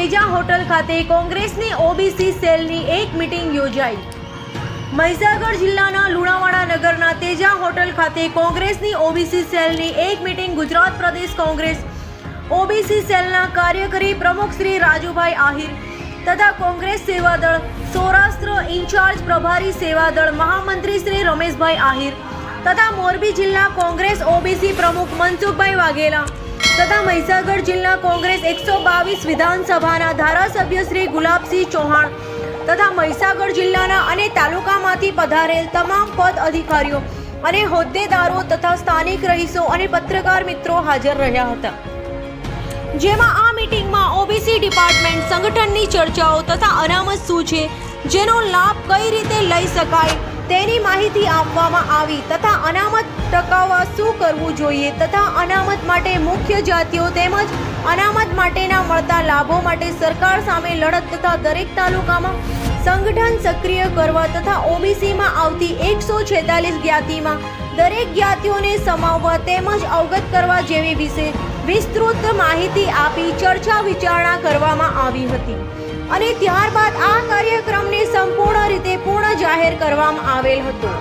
Teja hotel ખાતે કોંગ્રેસની OBC સેલની એક મિટિંગ યોજાઈ. મહીસાગર જિલ્લાના લુણાવાડા નગરના તેજા હોટલ ખાતે કોંગ્રેસની ઓબીસી સેલની એક મિટિંગ ગુજરાત પ્રદેશ કોંગ્રેસ ઓબીસી સેલના કાર્યકરી પ્રમુખ શ્રી રાજુભાઈ આહિર તથા કોંગ્રેસ સેવાદળ સૌરાષ્ટ્ર ઇન્ચાર્જ પ્રભારી સેવાદળ મહામંત્રી શ્રી રમેશભાઈ આહિર તથા મોરબી જિલ્લા કોંગ્રેસ ઓબીસી પ્રમુખ મનસુખભાઈ વાઘેલા તથા મહીસાગર જિલ્લા કોંગ્રેસ એકસો બાવીસ વિધાનસભાના ધારાસભ્ય શ્રી ગુલાબસિંહ ચૌહાણ તથા મહીસાગર જિલ્લાના અને તાલુકામાંથી પધારેલ તમામ પદ અધિકારીઓ અને હોદ્દેદારો તથા સ્થાનિક રહીશો અને પત્રકાર મિત્રો હાજર રહ્યા હતા. જેમાં આ મીટિંગમાં ઓબીસી ડિપાર્ટમેન્ટ સંગઠનની ચર્ચાઓ તથા અનામત શું છે, જેનો લાભ કઈ રીતે લઈ શકાય તેની માહિતી આપવામાં આવી તથા અનામત ટકાવવા શું કરવું જોઈએ તથા અનામત માટે મુખ્ય જાતિઓ તેમજ અનામત માટેના મળતા લાભો માટે સરકાર સામે લડત તથા દરેક તાલુકામાં સંગઠન સક્રિય કરવા તથા ઓબીસીમાં આવતી એકસો છેતાલીસ જ્ઞાતિમાં દરેક જ્ઞાતિઓને સમાવવા તેમજ અવગત કરવા જેવી વિશે વિસ્તૃત માહિતી આપી ચર્ચા વિચારણા કરવામાં આવી હતી. અને ત્યારબાદ આ કાર્યક્રમને સંપૂર્ણ રીતે પૂર્ણ જાહેર કરવામાં આવેલ હતો.